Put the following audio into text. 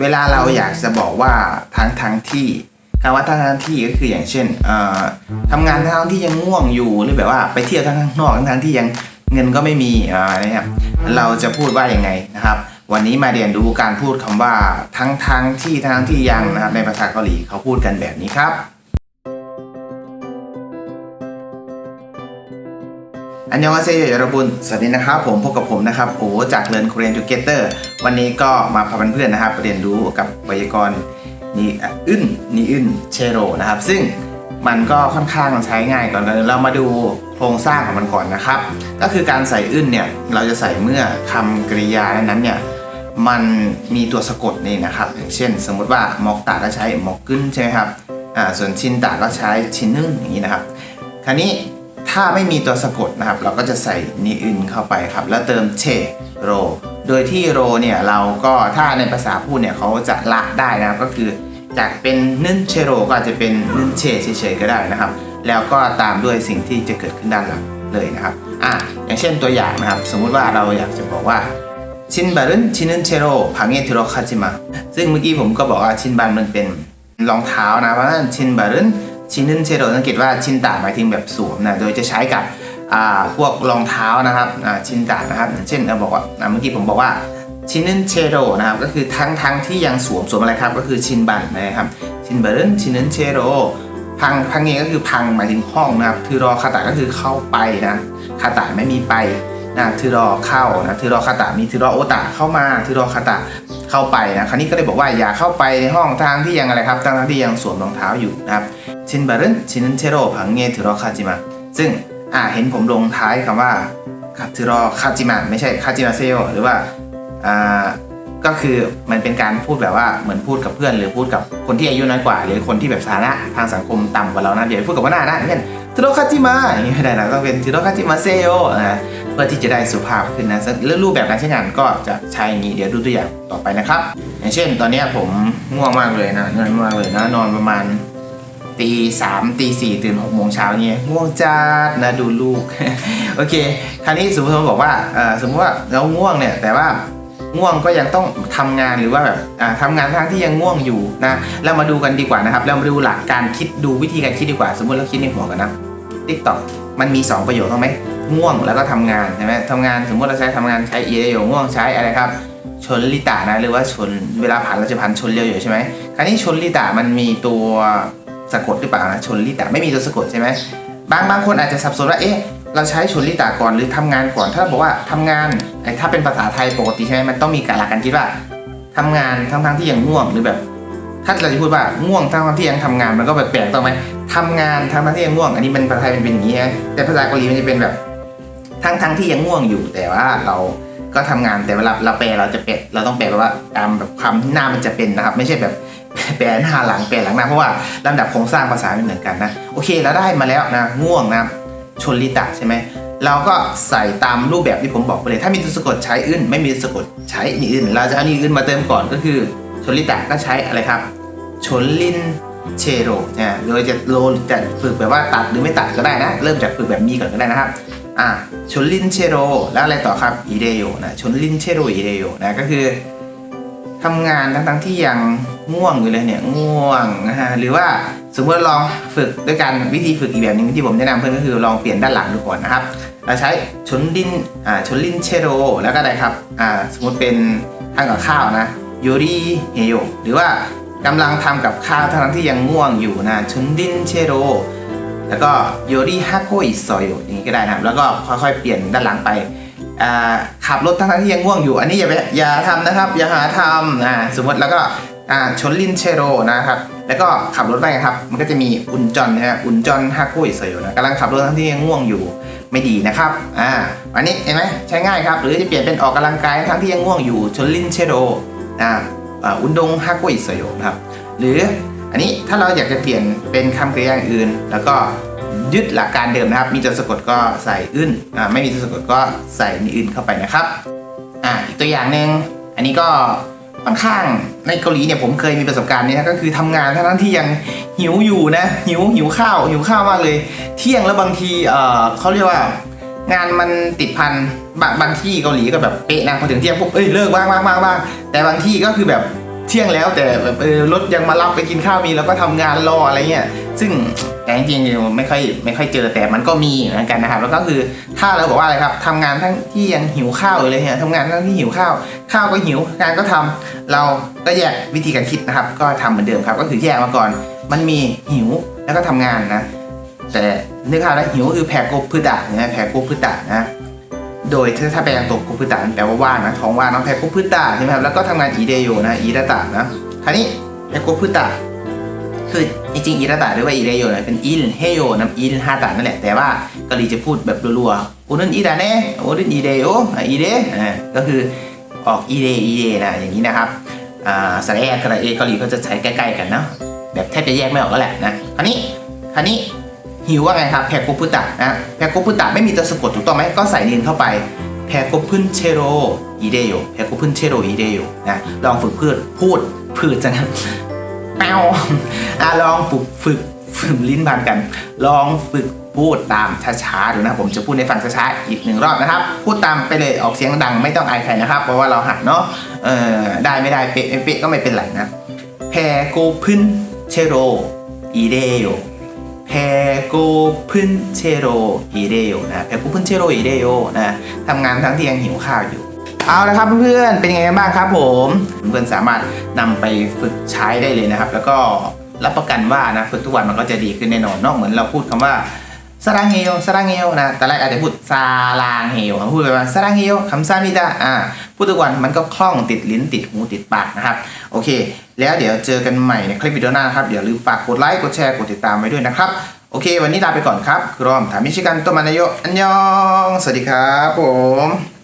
เวลาเราอยากจะบอกว่าทั้งทั้งที่คำว่าทั้งทั้งที่ก็คืออย่างเช่นเอ่อทำงานทั้งที่ยังง่วงอยู่หรือแบบว่าไปเที่ยวทั้งข้างนอกทั้งทั้งที่ยังเงินก็ไม่มีอ่านะครับเราจะพูดว่าอย่างไงนะครับ วันนี้มาเรียนรู้การพูดคำว่าทั้งทั้งที่ทั้งที่ยังนะครับในภาษาเกาหลีเขาพูดกันแบบนี้ครับ อันยองอาเซโยยรบุญสวัสดีนะครับผมพบกับผมนะครับโอ้จากเรียน Korean Together วันนี้ก็มาพาเพื่อนๆนะครับเรียนรู้กับไวยากรณ์นีอึนนีอึนเชโรนะครับ ซึ่งมันก็ค่อนข้างใช้ง่ายก่อนเลยเรามาดูโครงสร้างของมันก่อนนะครับ ก็คือการใส่อึนเนี่ยเราจะใส่เมื่อคำกริยานั้นเนี่ยมันมีตัวสะกดนี่นะครับอย่างเช่น สมมุติว่ามอกตาก็ใช้มอกกึนใช่ไหมครับอ่าส่วนชินตาก็ใช้ชินนึ่งอย่างนี้นะครับคราวนี้ ถ้าไม่มีตัวสะกดนะครับ เราก็จะใส่นีอึนเข้าไปครับ แล้วเติมเชโร โดยที่โรเนี่ยเราก็ถ้าในภาษาพูดเนี่ยเขาจะละได้นะครับก็คือจากเป็นนึ่นเชโรก็อาจจะเป็นนึ่นเชเฉยๆก็ได้นะครับ แล้วก็ตามด้วยสิ่งที่จะเกิดขึ้นด้านหลังเลยนะครับอะอย่างเช่นตัวอย่างนะครับ สมมุติว่าเราอยากจะบอกว่าชินบันชินนเชโรพังเอทโรคาจิมะซึ่งเมื่อกี้ผมก็บอกว่าชินบันมันเป็นรองเท้านะเพราะฉะนั้นชินบัน ชินนึนเชโรสังเกตว่าชินตาหมายถึงแบบสวมนะโดยจะใช้กับพวกรองเท้านะครับชินตานะครับเช่นเราบอกว่าเมื่อกี้ผมบอกว่าชินนึนเชโรนะครับก็คือทั้งทั้งที่ยังสวมสวมอะไรครับก็คือชินบันนะครับชินบันชินนึนเชโรพังพังเงก็คือพังหมายถึงห้องนะครับทือรอคาตะก็คือเข้าไปนะคาตะไม่มีไปนะทือรอเข้านะทือรอคาตะมีทือรอโอตะเข้ามาทือรอคาตะ เข้าไปนะคราวนี้ก็เลยบอกว่าอย่าเข้าไปในห้องทางที่ยังอะไรครับทางที่ยังสวมรองเท้าอยู่นะครับชินบารึนชินนเชโรผังเงถือรอคาจิมะซึ่งอ่าเห็นผมลงท้ายคำว่าถือรอคาจิมะไม่ใช่คาจิมะเซโยหรือว่าอ่าก็คือมันเป็นการพูดแบบว่าเหมือนพูดกับเพื่อน หรือพูดกับคนที่อายุน้อยกว่า หรือคนที่แบบฐานะทางสังคมต่ำกว่าเรานะอย่าไปพูดกับว่าหน้านะเช่นถือรอคาจิมะอย่างนี้ไม่ได้นะต้องเป็นถือรอคาจิมะเซโยนะ พื่อที่จะได้สุภาพขึ้นนะเรื่องรูปแบบการใช้งานก็จะใช้อย่างนี้เดี๋ยวดูตัวอย่างต่อไปนะครับ อย่างเช่น ตอนนี้ผมง่วงมากเลยนะง่วงมากเลยนะนอนประมาณตีสามตีสี่ตื่นหกโมงเช้าเงี้ยง่วงจัดนะดูลูก โอเค คราวนี้สมมติเราบอกว่าสมมติว่าเราง่วงเนี่ยแต่ว่าง่วงก็ยังต้องทำงานหรือว่าแบบอ่าทำงานทั้งที่ยังง่วงอยู่นะเรามาดูกันดีกว่านะครับเรามาดูหลักการคิดดูวิธีการคิดดีกว่า สมมติเราคิดในหัวกันนะติ๊กต็อกมันมี 2 ประโยชน์ถูกไหม ง่วงแล้วก็ทำงานใช่ไหมทำงานสมมติเราใช้ทำงานใช้เอเดโยง่วงใช้อะไรครับชนลิตานะหรือว่าชนเวลาผ่านเราจะผ่านชนเร็วอยู่ใช่ไหมคราวนี้ชนลิตามันมีตัวสะกดหรือเปล่านะชนลิตาไม่มีตัวสะกดใช่ไหมบางบางคนอาจจะสับสนว่าเอ๊ะเราใช้ชนลิตาก่อนหรือทำงานก่อน ถ้าเราบอกว่าทำงานไอ้ถ้าเป็นภาษาไทยปกติใช่ไหมมันต้องมีการหลักการคิดว่าทำงานทั้งทั้งๆที่ยังง่วงหรือแบบ ถ้าเราจะพูดว่าง่วงทั้งทั้งๆที่ยังทำงานมันก็แปลกๆต้องไหมทำงานทั้งทั้งๆที่ยังง่วง อันนี้เป็นภาษาไทยมันเป็นอย่างนี้นะแต่ภาษาเกาหลีมันจะเป็นแบบ ทั้งทั้งๆที่ยังง่วงอยู่แต่ว่าเราก็ทำงานแต่เวลาเราแปลเราจะแปลเราต้องแปลว่าตามแบบความที่หน้ามันจะเป็นนะครับ ไม่ใช่แบบแปลหน้าหลังแปลหลังหน้าเพราะว่าลำดับโครงสร้างภาษาไม่เหมือนกันนะโอเคเราได้มาแล้วนะง่วงนะชนลิตะใช่ไหมเราก็ใส่ตามรูปแบบที่ผมบอกไปเลย ถ้ามีตัวสะกดใช้อื่น ไม่มีตัวสะกดใช้นี่อื่น เราจะเอานี่อื่นมาเติมก่อนก็คือชนลิตะก็ใช้อะไรครับชนลินเชโรนะโดยจะโลจะฝึกแบบว่าตัดหรือไม่ตัดก็ได้นะ เริ่มจากฝึกแบบมีก่อนก็ได้นะครับ อะชนลินเชโรแล้วอะไรต่อครับอีเดโยนะชนลินเชโรอีเดโยนะก็คือทำงานทั้งทั้งๆที่ยังง่วงอยู่เลยเนี่ยง่วงนะฮะหรือว่าสมมติลองฝึกด้วยกันวิธีฝึกอีกแบบหนึงที่ผมแนะนำเพื่อนก็คือลองเปลี่ยนด้านหลังดูก่อนนะครับ เราใช้ชนลินอ่าชนลินเชโรแล้วก็อะไรครับอ่าสมมติเป็นทานกับข้าวนะโยริเฮโยหรือว่ากำลังทำกับข้าวทั้งๆที่ยังง่วงอยู่นะชนลินเชโร แล้วก็โยริฮาโกอิซอยอย่างนี้ก็ได้นะครับ แล้วก็ค่อยๆ เปลี่ยนด้านหลังไปขับรถทั้งที่ยังง่วงอยู่ อันนี้อย่าไปอย่าทำนะครับ อย่าหาทำอ่าสมมติแล้วก็ชนลินเชโรนะครับ แล้วก็ขับรถไปครับ มันก็จะมีอุนจอนนะฮะอุนจอนฮาโกอิซอยนะกำลังขับรถทั้งที่ยังง่วงอยู่ไม่ดีนะครับอ่าอันนี้เห็นไหมใช้ง่ายครับ หรือจะเปลี่ยนเป็นออกกำลังกายทั้งที่ยังง่วงอยู่ชนลินเชโรอ่าอ่าอุนดงฮาโกอิซอยนะครับ หรือ อันนี้ถ้าเราอยากจะเปลี่ยนเป็นคำกริยาอย่างอื่น แล้วก็ยึดหลักการเดิมนะครับ มีตัวสะกดก็ใส่อึนอ่าไม่มีตัวสะกดก็ใส่อื่นเข้าไปนะครับอ่าอีกตัวอย่างหนึ่งอันนี้ก็ค่อนข้างในเกาหลีเนี่ยผมเคยมีประสบการณ์นี้นะก็คือทำงานทั้งที่ยังหิวอยู่นะหิวหิวข้าวหิวข้าวมากเลย เที่ยงแล้วบางทีเออเขาเรียกว่างานมันติดพันบางบางที่เกาหลีก็แบบเป๊ะนะพอถึงเที่ยงปุ๊บเอ้ยเลิกบ้างบ้างบ้างบ้างแต่บางที่ก็คือแบบ เที่ยงแล้วแต่แบบเออรถยังมารับไปกินข้าวมีแล้วก็ทำงานรออะไรเงี้ยซึ่งแต่จริงๆไม่ค่อยไม่ค่อยเจอแต่มันก็มีเหมือนกันนะครับแล้วก็คือถ้าเราบอกว่าอะไรครับทำงานทั้งที่ยังหิวข้าวอยู่เลยเนี่ยทำงานทั้งที่หิวข้าว ข้าวก็หิวงานก็ทำเราก็แยกวิธีการคิดนะครับ ก็ทำเหมือนเดิมครับ ก็คือแยกมาก่อน มันมีหิวแล้วก็ทำงานนะแต่นึกภาพแล้วหิวคือแผ่กบพืตะนะแผ่กบพืตะนะ โดยถ้าแปลงตัวกบพืตะมันแปลว่าว่างนะท้องว่างน้องแผ่กบพืตะใช่ไหมครับแล้วก็ทำงานอีเดโยนะอีดาตะนะคราวนี้แผ่กบพืตะคือจริงๆอีดาตะหรือว่าอีเดโยเนี่ยเป็นอินเฮโยนะอินฮาตะนั่นแหละแต่ว่าเกะลีจะพูดแบบรัวๆโอนึนอีดาเน่โอนึนอีเดโยวอีเดก็คือออกอีเดอีเดนะอย่างนี้นะครับอ่าสระแอกับเอเกาหลีก็จะใช้ใกล้ๆกันเนาะแบบแทบจะแยกไม่ออกแล้วแหละนะคราวนี้คราวนี้ หิวว่าไงครับแพกโกพุตะนะแพกโกพุตะไม่มีตัวสะกดถูกต้องไหมก็ใส่ดินเข้าไปแพกโกพุนเชโรอีเดโยแพกโกพุนเชโรอีเดโยนะลองฝึกพูดพูดพืดจังครับแปวอะลองฝึกฝึกฝึกลิ้นพันกัน ลองฝึกพูดตามช้าๆดูนะผมจะพูดในฟังช้าๆอีกหนึ่งรอบนะครับ พูดตามไปเลยออกเสียงดังไม่ต้องอายใครนะครับ เพราะว่าเราหัดเนาะเออได้ไม่ได้เป๊ะไม่เป๊ะก็ไม่เป็นไรนะแพโกพุนเชโรอีเดโย แฮโกพึ่นเชโรอีเดโยนะแฮโกพึ่นเชโรอีเดโยนะทำงานทั้งที่ยังหิวข้าวอยู่ เอาละครับเพื่อนๆเป็นยังไงกันบ้างครับผมเพื่อนสามารถนำไปฝึกใช้ได้เลยนะครับ แล้วก็รับประกันว่านะฝึกทุกวันมันก็จะดีขึ้นแน่นอนนอกเหมือนเราพูดคำว่า สรางเฮโยสรางเฮลนะแต่แรกอาจจะพูดซาลางเฮลพูดไปว่าสรางเฮลคำซามิดาอ่าพูดทุกวันมันก็คล่องติดลิ้นติดหูติดปากนะครับ โอเค แล้วเดี๋ยวเจอกันใหม่ในคลิปวิดีโอหน้านะครับอย่าลืมฝากกดไลค์กดแชร์กดติดตามไว้ด้วยนะครับ โอเค วันนี้ลาไปก่อนครับคือรอมถามมิชิกันโตมานาโยอันยอง สวัสดีครับผม